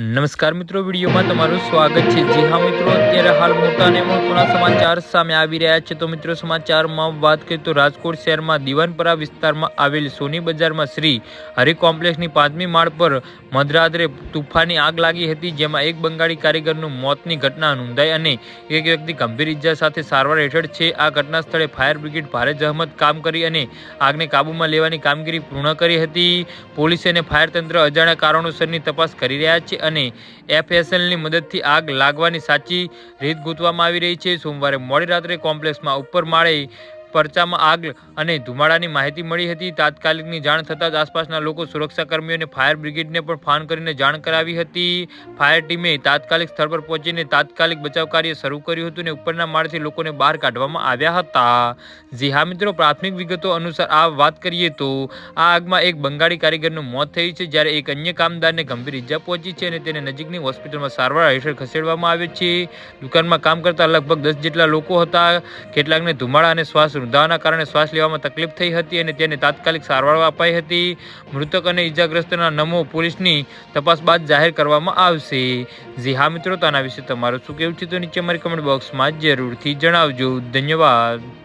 નમસ્કાર મિત્રો, વિડીયોમાં તમારું સ્વાગત છે. જી હા મિત્રો, અત્યારે હાલ મોટા અને મહત્વના સમાચાર સામે આવી રહ્યા છે. તો મિત્રો, સમાચારમાં વાત કરીએ તો રાજકોટ શહેરમાં દિવાનપરા વિસ્તારમાં આવેલ સોની બજારમાં શ્રી હરિ કોમ્પ્લેક્સની પાંચમી માળ પર મધરાત્રે તુફાની આગ લાગી હતી, જેમાં એક બંગાળી કારીગરનું મોતની ઘટના નોંધાઈ અને એક વ્યક્તિ ગંભીર ઇજા સાથે સારવાર હેઠળ છે. આ ઘટના સ્થળે ફાયર બ્રિગેડ ભારે જહેમત કામ કરી અને આગને કાબૂમાં લેવાની કામગીરી પૂર્ણ કરી હતી. પોલીસ અને ફાયર તંત્ર અજાણ્યા કારણોસરની તપાસ કરી રહ્યા છે. અને એફએસએલની મદદથી આગ લાગવાની સાચી રીત ગૂંથવામાં આવી રહી છે. સોમવારે મોડી રાત્રે કોમ્પ્લેક્સમાં ઉપર માળે પરચામાં આગ અને ધુમાડાની માહિતી મળી હતી. તાત્કાલિકની જાણ થતાં જ આસપાસના લોકો સુરક્ષા કર્મીઓને ફાયર બ્રિગેડને પણ ફોન કરીને જાણ કરાવી હતી. ફાયર ટીમે તાત્કાલિક સ્થળ પર પહોંચીને તાત્કાલિક બચાવ કાર્ય શરૂ કર્યું હતું અને ઉપરના માળથી લોકોને બહાર કાઢવામાં આવ્યા હતા. જી હા મિત્રો, પ્રાથમિક વિગતો અનુસાર આ વાત કરીએ તો આ આગમાં એક બંગાળી કારીગરનું મોત થયું છે, જ્યારે એક અન્ય કામદારને ગંભીર ઇજા પહોંચી છે અને તેને નજીકની હોસ્પિટલમાં સારવાર હેઠળ ખસેડવામાં આવે છે. દુકાનમાં કામ કરતા લગભગ દસ જેટલા લોકો હતા. કેટલાકને ધુમાડા અને શ્વાસ રૂંધાવાના કારણે શ્વાસ લેવામાં તકલીફ થઈ હતી અને તેને તાત્કાલિક સારવાર અપાઈ હતી. મૃતક અને ઇજાગ્રસ્તના નમો પોલીસની તપાસ બાદ જાહેર કરવામાં આવશે. જી હા મિત્રો, તો આના વિશે તમારું શું કહેવું છે તો નીચે મારી કમેન્ટ બોક્સમાં જરૂરથી જણાવજો. ધન્યવાદ.